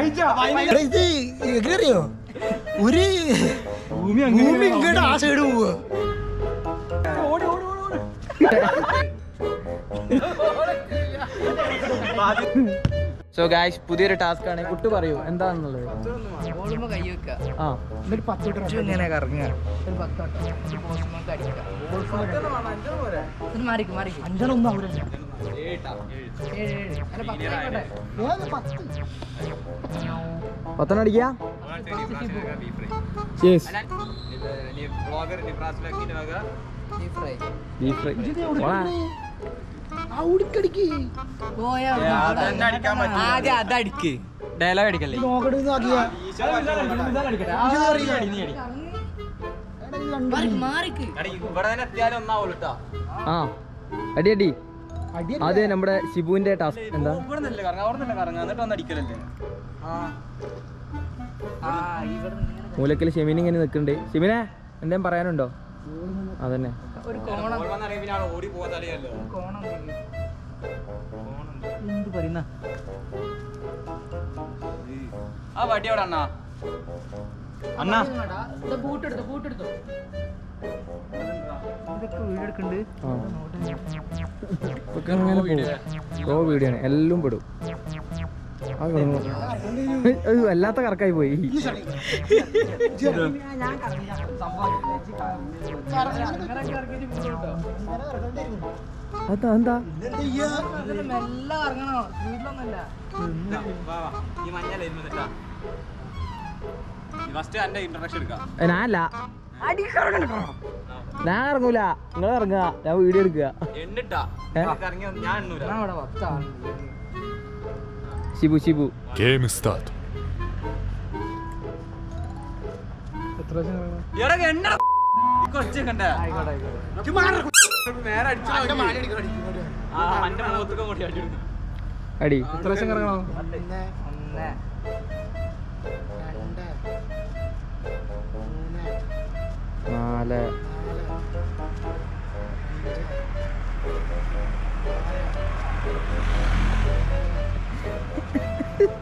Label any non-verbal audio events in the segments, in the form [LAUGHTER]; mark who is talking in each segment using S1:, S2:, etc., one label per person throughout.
S1: എടാ, ഇത് എങ്ങനെയോ ഒരു ഭൂമി ഇങ്ങോട്ട് ആ സൈഡ് പോവുക [LAUGHS]
S2: സോ ഗായ്സ് പുതിയൊരു ടാസ്ക് ആണ്. കുട്ടു പറയൂ എന്താണെന്നുള്ളത്? ആ
S1: എന്നിട്ട്
S3: ഇങ്ങനെ ഒരു
S2: ബ്ലോഗർ
S1: ഔടിക്കടിക്ക്
S3: പോയാ ആദ്യം അതടിക്ക്
S2: ഡയലോഗ് അടിക്കല്ലേ? ആ അടി അടി.
S1: അടി
S2: അത് നമ്മുടെ ശിബുവിന്റെ ടാസ്ക് എന്താ? മൂലക്കൽ ഷെമിൻ ഇങ്ങനെ നിൽക്കുന്നുണ്ട്. ഷെമിനെ എന്തേലും പറയാനുണ്ടോ? അതന്നെ.
S3: ഒരു കോണം കോണം
S2: പറയുന്ന
S3: ആ വടി അവിടെ അണ്ണാ? അണ്ണാ.
S2: ബൂട്ട് എടുത്തു ബൂട്ട് എടുത്തു. ഇതൊക്കെ വീഡിയോ വീഡിയോ എല്ലാം പെടും. അത് വല്ലാത്ത കറക്കായി പോയി. അതാ എന്താ ഞാനല്ല. ഞാൻ ഇറങ്ങൂല. നിങ്ങൾ ഇറങ്ങുക. ഞാൻ വീഡിയോ എടുക്കുക. എന്നിട്ടാ?
S3: ഞാൻ
S2: 渋々
S4: ゲームスタート
S2: അടി
S3: എത്ര
S1: ലക്ഷം കറങ്ങണോ
S2: നാല്.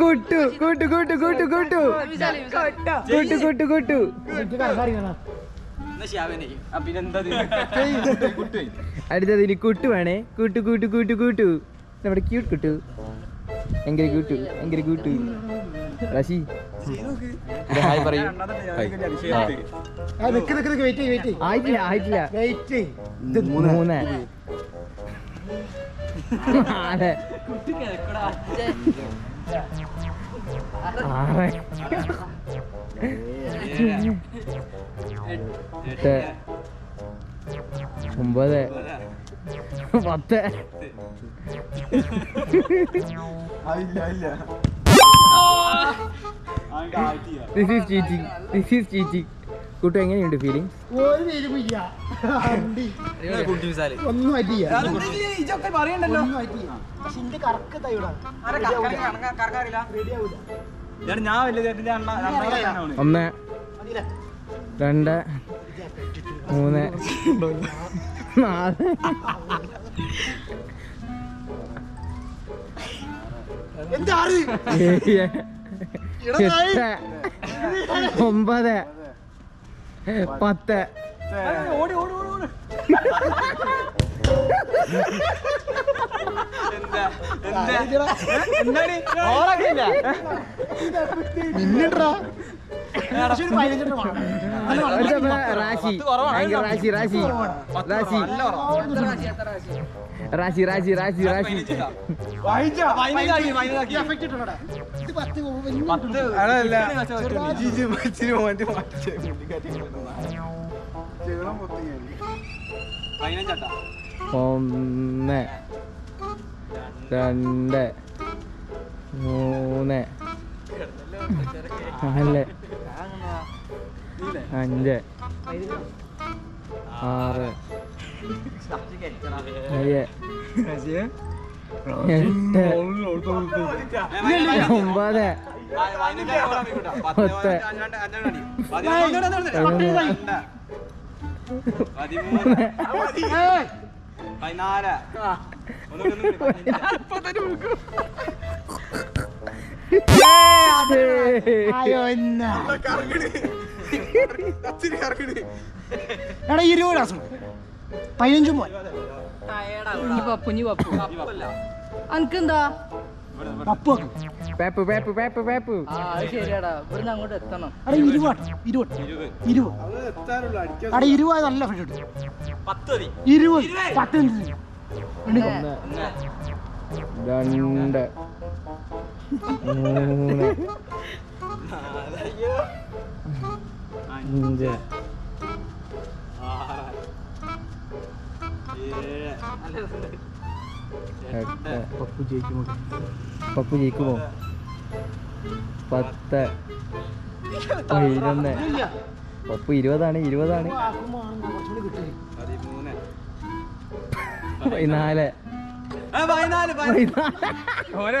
S2: കുട്ടു കുട്ടു കുട്ടു കുട്ടു കുട്ടു. കുട്ടു കുട്ടു കുട്ടു. അടുത്തത് ഇനി കുട്ടു വേണേ കൂട്ടു കൂട്ടു കൂട്ടു കൂട്ടു. നമ്മുടെ ക്യൂട്ട് കുട്ടു. എങ്കിൽ കൂട്ടു എങ്കിൽ കൂട്ടു. റഷി. ഒമ്പത്. പത്ത്. ഇല്ല ഇല്ല. This is cheating this is cheating കൂട്ടു എങ്ങനെയുണ്ട് ഫീലിംഗ്
S1: ഒരു പേരും ഇല്ല. അണ്ടി ഒന്നും പറ്റിയ ഒന്നും പറ്റിയ പക്ഷെ ഇന്റെ കറക്ക് തൈവിടാ റെഡി ആവൂല.
S5: ഞാൻ വലിയ അണ്ണ
S2: ഒന്ന്
S1: മതിയില്ലേ.
S2: രണ്ട് മൂന്ന് [LAUGHS] നാല്. ഒമ്പത്. പത്ത്.
S1: മിന്നിട്ടാ
S2: റാശി. റാശി റാശി. റാശി. റാശി റാശി റാശി റാശി
S5: ഒന്ന് രണ്ട് മൂന്ന് നാല് അഞ്ച് ആറ് എട്ട്. ഒമ്പത്. പത്ത്.
S2: പതിനാല്
S1: എടാ ഇരുപത് പതിനഞ്ചും പോയി
S3: ഇനി പപ്പു ഇനി പപ്പു അനക്കെന്താ?
S1: പപ്പ്.
S5: പേപ്പ് പേപ്പ് പേപ്പ് പേപ്പ്.
S3: ആ അത് ശരിയാടാ. ഇവിടുന്ന് അങ്ങോട്ട് എത്തണം.
S1: ഇരുപത് നല്ല ഫ്രണ്ട് കിട്ടും. ഇരുപത്
S5: രണ്ട്. മൂന്ന്. അഞ്ച്.
S1: പപ്പു ജയിക്കുമോ?
S5: പപ്പു ജയിക്കുമോ? പത്ത്. ഇരുപത് പപ്പു ഇരുപതാണ് ഇരുപതാണ്. പതിനാല്.
S2: പതിനാല് പതിനാല്. അവിടെ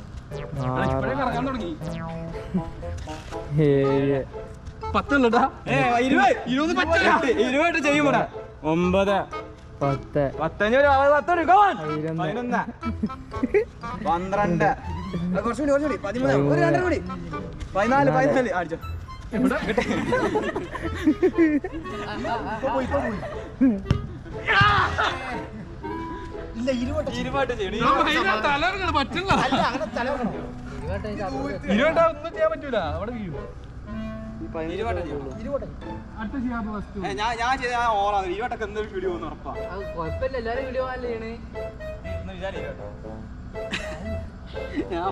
S5: ഏഴ്.
S2: പത്തുള്ളടാ. ഇരുപത്. ഇരുപത് പറ്റില്ല ഇരുപത്. ചെയ്യുമ്പോട ഒമ്പത്.
S5: പത്ത്.
S2: പത്തഞ്ഞൂറ് പത്തൊരു
S5: പതിനൊന്ന്. [LAUGHS]
S2: പന്ത്രണ്ട്. കുറച്ചുകൂടി കുറച്ചുകൂടി. പതിമൂന്ന്. ഒരു രണ്ടര കൂടി. പതിനാല് പതിനാല്. അടിച്ചോ. [LAUGHS]
S1: പോയി
S2: പോയി. ഒന്നും ചെയ്യാൻ ഞാൻ വീഡിയോ
S3: കുഴപ്പമില്ല വീഡിയോ
S2: ഞാൻ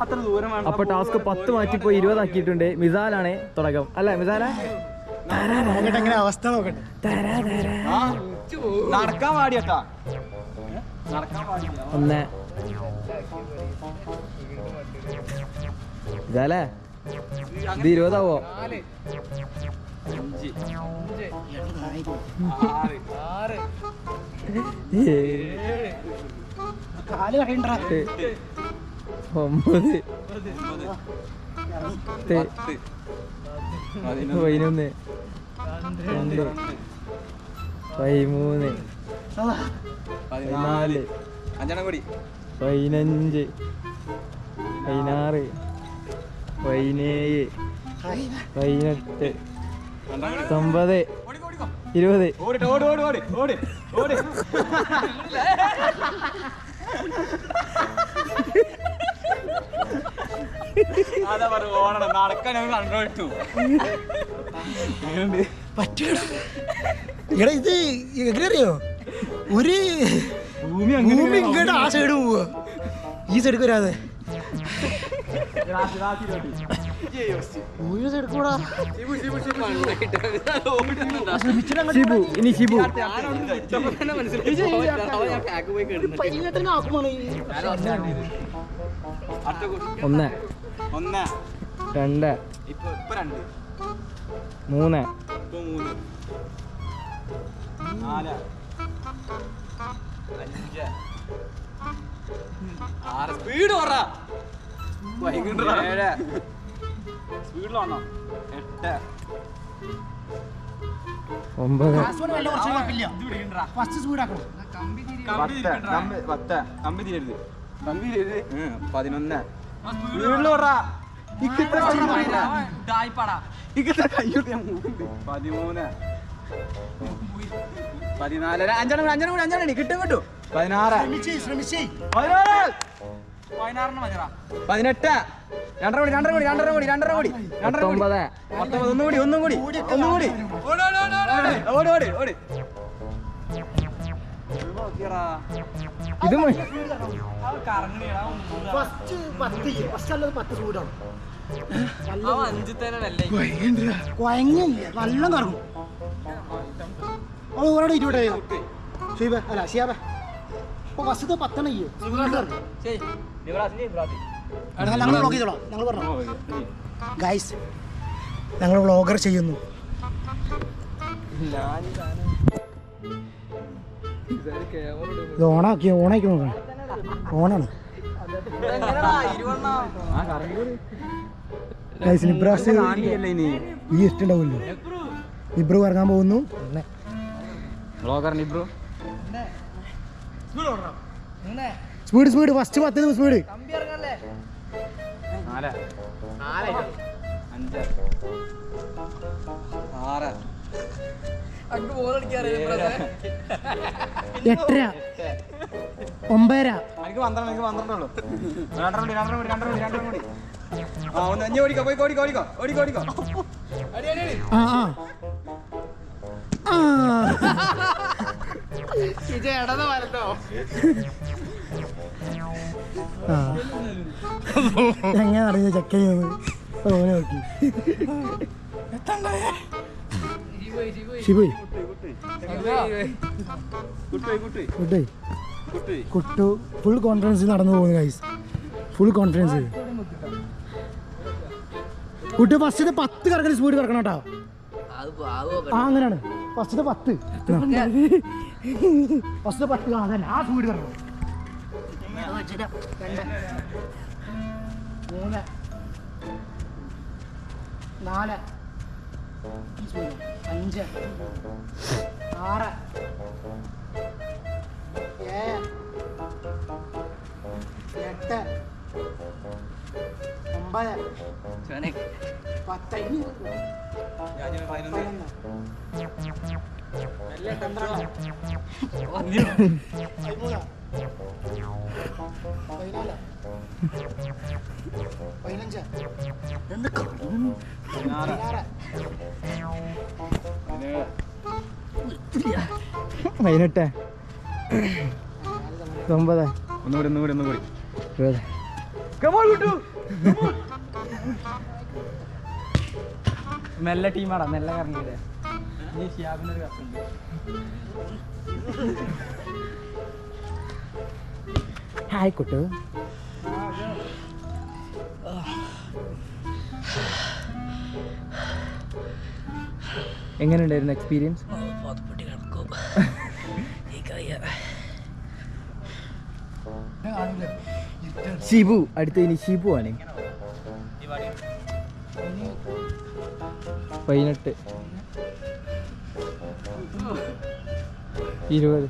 S2: അത്ര ദൂരമാണ്
S5: അപ്പൊ ടാസ്ക് പത്ത് മാറ്റിപ്പോയി ഇരുപതാക്കിയിട്ടുണ്ട്. മിസാലാണ് തുടക്കം. അല്ല മിസാലാ?
S1: എങ്ങനെ അവസ്ഥ നോക്കട്ടെ?
S2: നടക്കാൻ പാടിയട്ടാ.
S5: ഒന്ന്. ഇത് ഇരുപതാവോ? ഒമ്പത്.
S2: പതിനൊന്ന്.
S5: രണ്ട് പതിമൂന്ന്. പതിനാല്. പതിനഞ്ച്. പതിനാറ്. പതിനേഴ്. പതിനെട്ട്. പത്തൊമ്പത്. ഇരുപത്.
S2: ഓടി ഓടി ഓടി ഓടി ഓടി ഓടി. [LAUGHS] അതാ പറഞ്ഞു ഓടണം. നടക്കാൻ കൺട്രോൾ ഇട്ടു
S1: പറ്റൂടാ എടാ ഇത് ഒരു
S2: ഭൂമി
S1: ഭൂമി ഇങ്ങോട്ട് ആ സൈഡ് പോവുക ഈ സൈഡ് വരാതെ.
S5: ഷിബു ഇനി ഷിബു. ഒന്ന്.
S2: ഒന്ന്.
S5: രണ്ട്.
S2: ഇപ്പൊ ഇപ്പൊ രണ്ട്.
S5: മൂന്ന്.
S2: ഇപ്പൊ മൂന്ന്. നാല്. അഞ്ച്. ആറ്. സ്പീഡ് പറ ഏഴ്. സ്പീഡിലാണോ എട്ട്.
S5: ഒമ്പത്.
S1: ഫസ്റ്റ് സ്പീഡ് ആക്കണം.
S2: പത്ത് കമ്പി കമ്പി തീരരുത് കമ്പി തീരരുത് ഉം, പതിനൊന്ന്. സ്പീഡിൽ ഓടാ ഇക്കത്തെ ഇക്കത്തെ കയ്യോട്ട് ഞാൻ മൂന്നുണ്ട് പതിമൂന്ന്. പതിനാലര. അഞ്ചെണ്ണം അഞ്ചെണ്ണം കൂടി അഞ്ചെണ്ണം കൂടി. കിട്ടും കിട്ടും. പതിനാറ്. പതിനാറ്. പതിനെട്ട്. രണ്ടര കൂടി രണ്ടര കൂടി രണ്ടര കൂടി രണ്ടര കൂടി. രണ്ടര കൂടി. ഒന്നും കൂടി ഒന്നും കൂടി ഒന്നും കൂടി. ഓടി ഓടി ഓടി.
S5: ഇത് മ-
S1: ഫസ്റ്റ് പത്ത് ഫസ്റ്റ് അല്ലത് പത്ത് ചൂടാണ്. കൊയങ്ങില്ല നല്ല കറങ്ങും. ഒരാടെ ഇരുപടെ ഷീബ അല്ല ഷിയാബ. ഇപ്പൊ ഫസ്റ്റത്തെ പത്തെണ്ണം ചെയ്യും. ഞങ്ങൾ വ്ളോഗ് ചെയ്തോളാം. ഞങ്ങൾ പറഞ്ഞു. ഗൈസ് ഞങ്ങൾ വ്ളോഗർ ചെയ്യുന്നു. ഇത് ഓണാക്കി ഓണാക്കി നോക്കണം. ഓണാണ്. ഗൈസ് നിബ്രാസ്
S2: ഇനി
S1: ഈ ഇഷ്ടമുണ്ടാവില്ലോ? നിബ്രു ഇറങ്ങാൻ പോകുന്നു.
S2: Blogger Nibru
S1: speed speed first പത്ത് സ്പീഡ്
S2: നാല്. അഞ്ച്. ആറ്.
S1: എട്ടര. ഒമ്പതര.
S2: എനിക്ക് പന്ത്രണ്ട് എനിക്ക് പന്ത്രണ്ടുള്ളൂ രണ്ടര കൂടി രണ്ടര കൂടി രണ്ടര കൂടി രണ്ടര കൂടി ആ ഒന്ന് അഞ്ഞ് ഓടിക്കോ പോയി ഓടിക്കോ ഓടിക്കോ ഓടിക്കോ. ഓടിക്കോ
S1: ആ ആ. എങ്ങനെ അറിഞ്ഞ ചെക്ക് ചെയ്യുന്നത് ഓനെ നോക്കി. ശിബു
S2: കുട്ടി കുട്ടി
S1: കുട്ടേ.
S2: കുട്ടി.
S1: കുട്ടു ഫുൾ കോൺഫിഡൻസ് നടന്നു പോകുന്നു ഗൈസ് ഫുൾ കോൺഫിഡൻസ് കുട്ടി ഫസ്റ്റത്തെ പത്ത് കറക്കൽ സ്പീഡ് കറക്കണം കേട്ടോ. ആ അങ്ങനെയാണ്. ഫസ്റ്റത്തെ പത്ത്. ഫസ്റ്റത്തെ പത്ത്. ആ അതന്നെ. ആ സ്പീഡ് കറക്കണം മൂന്ന്. നാല്. അഞ്ച്. ആറ്. ഏഴ്. എട്ട്. ഒമ്പത്. പത്ത്. ഇനി പതിനൊന്ന്. പതിമൂന്ന്. പതിനാല്? പതിനഞ്ച്? എന്ത്
S5: പതിനെട്ട്. ഒമ്പത്.
S2: ഒന്നുകൂടി ഒന്നുകൂടി ഒന്നുകൂടി.
S5: ഇരുപത്.
S2: മെല്ലെ ടീമാടാ മെല്ലെ കറങ്ങിയത് ഒരു കത്തുണ്ട്
S5: ഹായ് കുട്ടു. എങ്ങനെയുണ്ടായിരുന്നു എക്സ്പീരിയൻസ് ഷിബു അടുത്ത ഇനി ഷിബു ആണ്. പതിനെട്ട്. ഇരുപത്.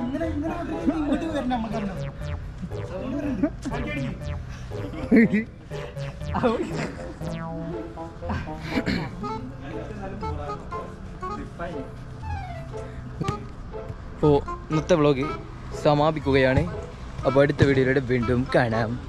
S1: ഇങ്ങനെ [LAUGHS] [LAUGHS]
S5: അപ്പോൾ ഇന്നത്തെ വ്ളോഗ് സമാപിക്കുകയാണ്. അപ്പോൾ അടുത്ത വീഡിയോയിലൂടെ വീണ്ടും കാണാം.